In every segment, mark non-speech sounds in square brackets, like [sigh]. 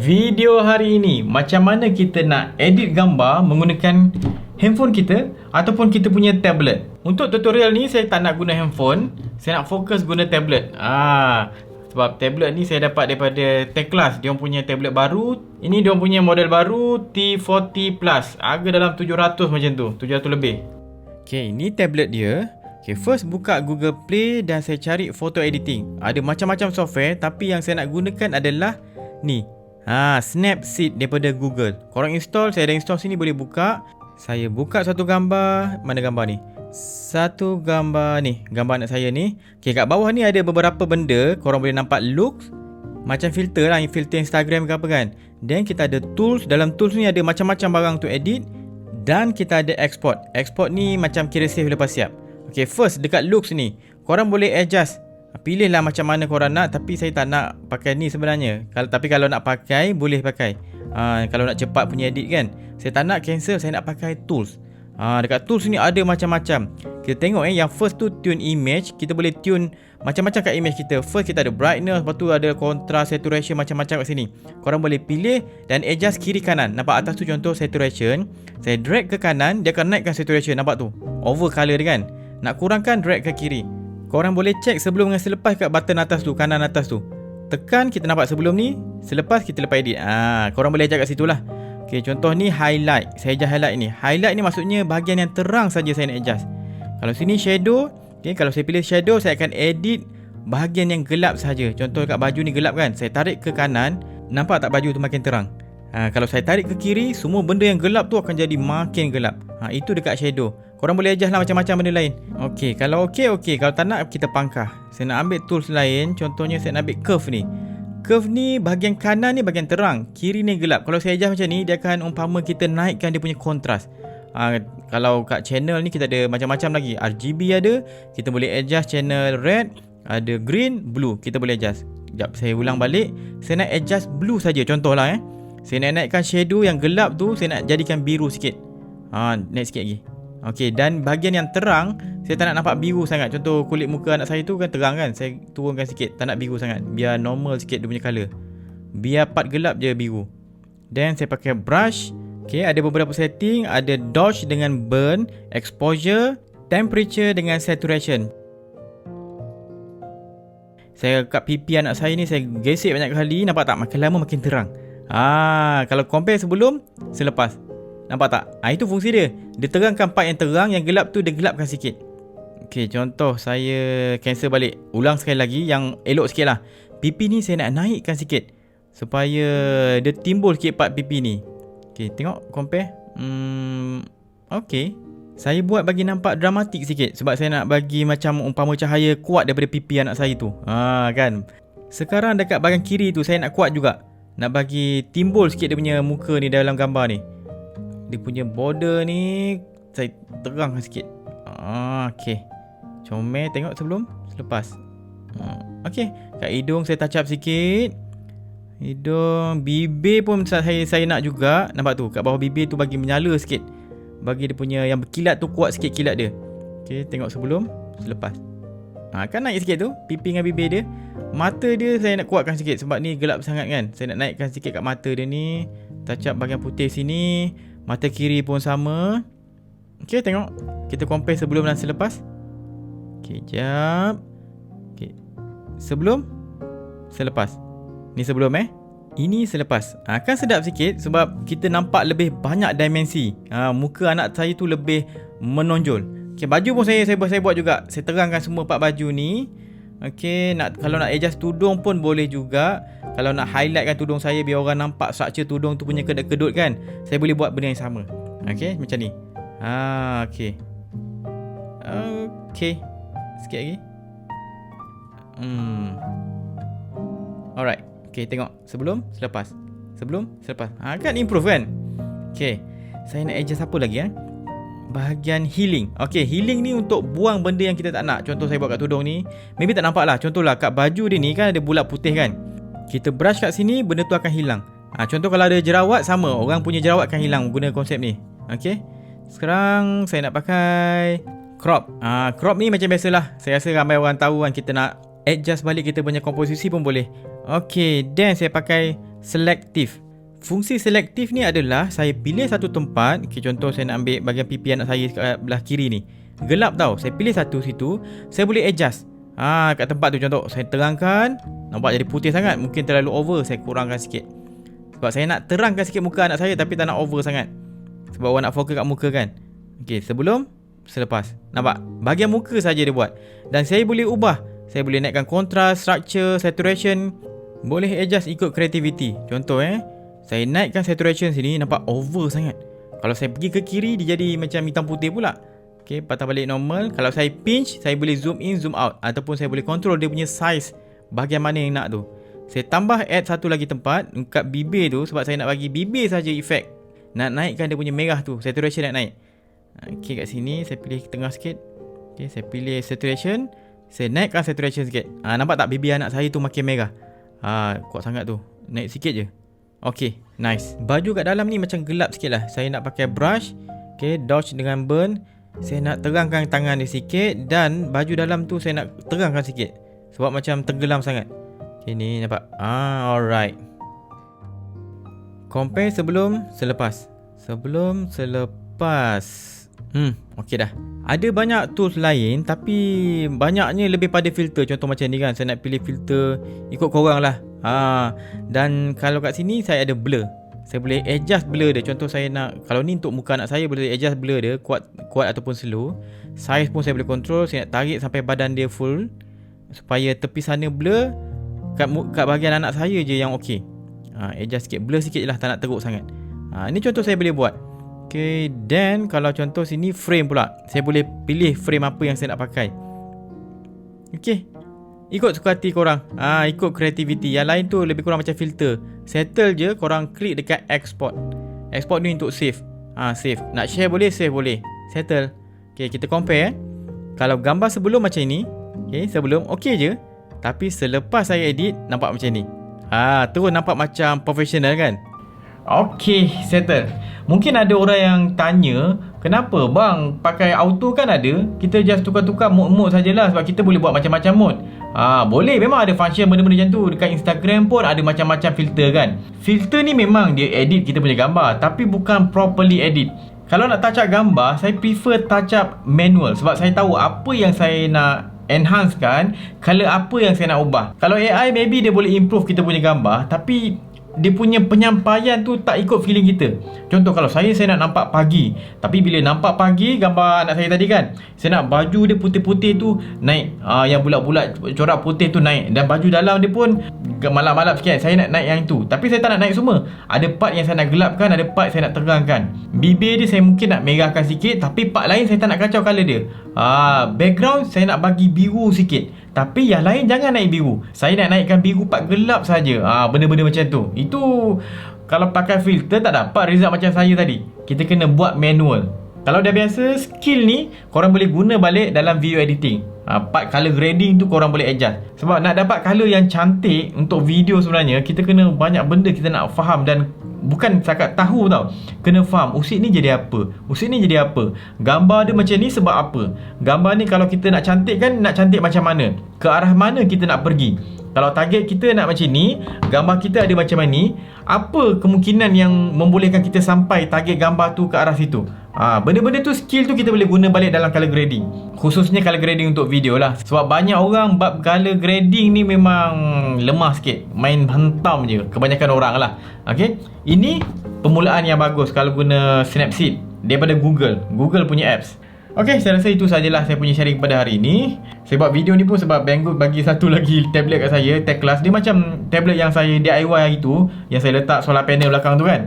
Video hari ini macam mana kita nak edit gambar menggunakan handphone kita ataupun kita punya tablet. Untuk tutorial ni saya tak nak guna handphone, saya nak fokus guna tablet. Ah, sebab tablet ni saya dapat daripada Teclas, dia punya tablet baru. Ini dia punya model baru T40 Plus. Harga dalam 700 macam tu, 700 lebih. Okay, ni tablet dia. Okay, first buka Google Play dan saya cari photo editing. Ada macam-macam software tapi yang saya nak gunakan adalah ni. Ha, Snapseed daripada Google. Korang install, saya ada install sini boleh buka. Saya buka satu gambar, mana gambar ni? Satu gambar ni, gambar anak saya ni. Okay, kat bawah ni ada beberapa benda, korang boleh nampak looks. Macam filter lah, filter Instagram ke apa kan. Then kita ada tools, dalam tools ni ada macam-macam barang untuk edit. Dan kita ada export. Export ni macam kira save lepas siap. Okay, first dekat looks ni, korang boleh adjust Pilihlah macam mana korang nak Tapi saya tak nak pakai ni sebenarnya. Kalau Tapi kalau nak pakai Boleh pakai. Ha, Kalau nak cepat punya edit kan. Saya tak nak cancel Saya nak pakai tools. Ha, Dekat tools ni ada macam-macam. Kita tengok eh Yang first tu tune image Kita boleh tune Macam-macam kat image kita. First kita ada brightness Lepas tu ada contrast saturation Macam-macam kat sini. Korang boleh pilih Dan adjust kiri kanan. Nampak atas tu contoh saturation. Saya drag ke kanan Dia akan naikkan saturation. Nampak tu? Over color dia kan? Nak kurangkan drag ke kiri Korang boleh check sebelum dengan selepas kat button atas tu, kanan atas tu. Tekan kita nampak sebelum ni, selepas kita lepas edit. Ah, korang boleh ajak kat situ lah. Okay, contoh ni highlight. Saya adjust highlight ni. Highlight ni maksudnya bahagian yang terang saja saya nak adjust. Kalau sini shadow, okay, kalau saya pilih shadow, saya akan edit bahagian yang gelap saja. Contoh kat baju ni gelap kan? Saya tarik ke kanan, nampak tak baju tu makin terang? Ha, kalau saya tarik ke kiri, semua benda yang gelap tu akan jadi makin gelap. Ha, itu dekat shadow. Korang boleh adjust lah macam-macam benda lain. Okey, kalau okey, okey. Kalau tak nak, kita pangkah. Saya nak ambil tools lain. Contohnya saya nak ambil curve ni. Curve ni, bahagian kanan ni bahagian terang. Kiri ni gelap. Kalau saya adjust macam ni Dia akan umpama kita naikkan dia punya kontras. Ha, Kalau kat channel ni kita ada macam-macam lagi. RGB ada. Kita boleh adjust channel red. Ada green, blue. Kita boleh adjust. Sekejap, saya ulang balik. Saya nak adjust blue saja. Contohlah eh. Saya nak naikkan shadow yang gelap tu Saya nak jadikan biru sikit. Ha, Naik sikit lagi Okey dan bahagian yang terang saya tak nak nampak biru sangat. Contoh kulit muka anak saya tu kan terang kan. Saya turunkan sikit, tak nak biru sangat. Biar normal sikit dia punya color. Biar part gelap je biru. Then saya pakai brush. Okey, ada beberapa setting, ada dodge dengan burn, exposure, temperature dengan saturation. Saya kat pipi anak saya ni saya gesek banyak kali, nampak tak makin lama makin terang. Ah, kalau compare sebelum, selepas. Nampak tak? Ha, itu fungsi dia. Dia terangkan part yang terang, yang gelap tu dia gelapkan sikit. Okey, contoh saya cancel balik. Ulang sekali lagi yang elok sikit lah. Pipi ni saya nak naikkan sikit. Supaya dia timbul sikit part pipi ni. Okey, tengok compare. Hmm, Okey. Saya buat bagi nampak dramatik sikit. Sebab saya nak bagi macam umpama cahaya kuat daripada pipi anak saya tu. Ha, kan? Sekarang dekat bahagian kiri tu saya nak kuat juga. Nak bagi timbul sikit dia punya muka ni dalam gambar ni dia punya border ni saya terang sikit. Ah, okey. Comel tengok sebelum selepas. Ah, okey, kat hidung saya touch up sikit. Hidung, bibir pun saya saya nak juga. Nampak tu, kat bawah bibir tu bagi menyala sikit. Bagi dia punya yang berkilat tu kuat sikit kilat dia. Okey, tengok sebelum, selepas. Ha, kan naik sikit tu, pipi dengan bibir dia. Mata dia saya nak kuatkan sikit sebab ni gelap sangat kan. Saya nak naikkan sikit kat mata dia ni. Touch up bahagian putih sini. Mata kiri pun sama. Okay tengok. Kita compare sebelum dan selepas. Okay jap. Okay Sebelum Selepas. Ni sebelum eh? Ini selepas. Ha, Kan sedap sikit Sebab kita nampak lebih banyak dimensi. Ha, Muka anak saya tu lebih menonjol. Okay baju pun saya, saya, saya buat juga. Saya terangkan semua part baju ni Okay, nak kalau nak adjust tudung pun boleh juga. Kalau nak highlightkan tudung saya biar orang nampak structure tudung tu punya kedut-kedut kan. Saya boleh buat benda yang sama. Okay, macam ni. Ha, okay. Okay. Sikit lagi. Hmm. Alright. Okay, tengok. Sebelum, selepas. Sebelum, selepas. Ha, kan improve kan? Okay. Saya nak adjust apa lagi eh? Bahagian healing. Okay, healing ni untuk buang benda yang kita tak nak. Contoh saya buat kat tudung ni. Maybe tak nampak lah. Contohlah kat baju dia ni kan ada bulat putih kan. Kita brush kat sini, benda tu akan hilang. Ha, contoh kalau ada jerawat, sama. Orang punya jerawat akan hilang guna konsep ni. Okay. Sekarang saya nak pakai crop. Ha, crop ni macam biasalah. Saya rasa ramai orang tahu kan kita nak adjust balik kita punya komposisi pun boleh. Okay, then saya pakai selective. Fungsi selektif ni adalah saya pilih satu tempat, okay, contoh saya nak ambil bahagian pipi anak saya kat belah kiri ni. Gelap tau. Saya pilih satu situ, saya boleh adjust. Ah, kat tempat tu contoh saya terangkan, nampak jadi putih sangat, mungkin terlalu over, saya kurangkan sikit. Sebab saya nak terangkan sikit muka anak saya tapi tak nak over sangat. Sebab orang nak fokus kat muka kan. Okey, sebelum selepas. Nampak? Bahagian muka saja dia buat. Dan saya boleh ubah. Saya boleh naikkan kontras, structure, saturation. Boleh adjust ikut creativity. Contoh eh, saya naikkan saturation sini nampak over sangat. Kalau saya pergi ke kiri dia jadi macam hitam putih pula. Okey, patah balik normal. Kalau saya pinch, saya boleh zoom in, zoom out ataupun saya boleh control dia punya size bahagian mana yang nak tu. Saya tambah add satu lagi tempat dekat bibir tu sebab saya nak bagi bibir saja efek. Nak naikkan dia punya merah tu, saturation nak naik. Okey kat sini saya pilih tengah sikit. Okey, saya pilih saturation. Saya naikkan saturation sikit. Ah nampak tak bibir anak saya tu makin merah. Ah kuat sangat tu. Naik sikit je. Okey, nice. Baju kat dalam ni macam gelap sikit lah. Saya nak pakai brush. Okey, dodge dengan burn. Saya nak terangkan tangan dia sikit dan baju dalam tu saya nak terangkan sikit. Sebab macam tenggelam sangat. Okay, ni nampak. Ah, alright. Compare sebelum, selepas. Sebelum, selepas. Hmm, okey dah. Ada banyak tools lain tapi banyaknya lebih pada filter. Contoh macam ni kan. Saya nak pilih filter ikut korang lah. Ha, dan kalau kat sini saya ada blur. Saya boleh adjust blur dia. Contoh saya nak kalau ni untuk muka anak saya boleh adjust blur dia kuat kuat ataupun slow. Size pun saya boleh control. Saya nak tarik sampai badan dia full supaya tepi sana blur kat, kat bahagian anak saya je yang okey. Ha, adjust sikit, blur sikit je lah, tak nak teruk sangat. Ha, ini contoh saya boleh buat. Okay, then kalau contoh sini frame pula. Saya boleh pilih frame apa yang saya nak pakai. Okay. Ikut suka hati korang. Ha, ikut creativity. Yang lain tu lebih kurang macam filter. Settle je, korang klik dekat export. Export ni untuk save. Ha, save. Nak share boleh, save boleh. Settle. Okay, kita compare eh. Kalau gambar sebelum macam ni. Okay, sebelum. Okay je. Tapi selepas saya edit Nampak macam ni Ah, Terus nampak macam profesional kan Okay settle Mungkin ada orang yang tanya Kenapa bang pakai auto kan ada? Kita just tukar-tukar mode-mode sajalah Sebab kita boleh buat macam-macam mode. Ah, Boleh. Memang ada function benda-benda macam tu. Dekat Instagram pun ada macam-macam filter kan. Filter ni memang dia edit kita punya gambar Tapi bukan properly edit. Kalau nak touch up gambar, saya prefer touch up manual sebab saya tahu apa yang saya nak enhance kan color apa yang saya nak ubah. Kalau AI maybe dia boleh improve kita punya gambar tapi dia punya penyampaian tu tak ikut feeling kita. Contoh kalau saya saya nak nampak pagi. Tapi bila nampak pagi gambar anak saya tadi kan saya nak baju dia putih-putih tu naik uh, yang bulat-bulat corak putih tu naik. Dan baju dalam dia pun malap-malap sikit. Saya nak naik yang tu. Tapi saya tak nak naik semua. Ada part yang saya nak gelapkan ada part saya nak terangkan. Bibir dia saya mungkin nak merahkan sikit tapi part lain saya tak nak kacau color dia. Uh, background saya nak bagi biru sikit tapi yang lain jangan naik biru. Saya nak naikkan biru part gelap saja. Ah ha, benda-benda macam tu. Itu kalau pakai filter tak dapat result macam saya tadi. Kita kena buat manual. Kalau dah biasa skill ni korang boleh guna balik dalam video editing. Ha, part color grading tu korang boleh adjust. Sebab nak dapat color yang cantik untuk video sebenarnya kita kena banyak benda kita nak faham dan bukan cakap tahu tau. Kena faham usit ni jadi apa? Usit ni jadi apa? Gambar dia macam ni sebab apa? Gambar ni kalau kita nak cantik kan nak cantik macam mana? Ke arah mana kita nak pergi? Kalau target kita nak macam ni gambar kita ada macam ni apa kemungkinan yang membolehkan kita sampai target gambar tu ke arah situ Ha, benda-benda tu skill tu kita boleh guna balik dalam color grading Khususnya color grading untuk video lah Sebab banyak orang bab color grading ni memang lemah sikit Main hentam je kebanyakan orang lah okay? Ini permulaan yang bagus kalau guna Snapseed Daripada Google Google punya apps Okay, saya rasa itu sajalah saya punya sharing pada hari ini. Saya buat video ni pun sebab Banggood bagi satu [laughs] lagi tablet kat saya, Tech Class. Dia macam tablet yang saya DIY hari tu, yang saya letak solar panel belakang tu kan.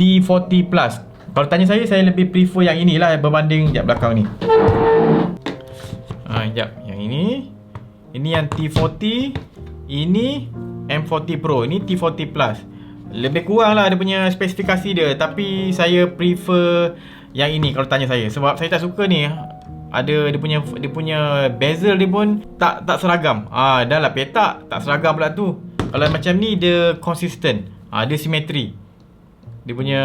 T40 Plus. Kalau tanya saya, saya lebih prefer yang inilah berbanding jap belakang ni. Ah, jap. Yang ini. Ini yang T40. Ini M40 Pro. Ini T40 Plus. Lebih kurang lah dia punya spesifikasi dia. Tapi saya prefer yang ini kalau tanya saya. Sebab saya tak suka ni. Ada dia punya dia punya bezel dia pun tak tak seragam. Ah, dah lah petak tak seragam pula tu. Kalau macam ni dia consistent. Ah, dia simetri dia punya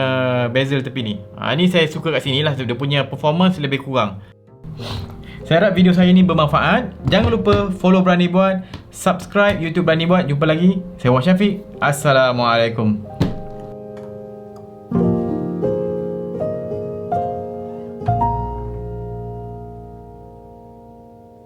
bezel tepi ni. Ha, ni saya suka kat sini lah. Dia punya performance lebih kurang. Saya harap video saya ni bermanfaat. Jangan lupa follow Berani Buat. subscribe YouTube Berani Buat. Jumpa lagi. Saya Wah Syafiq. Assalamualaikum.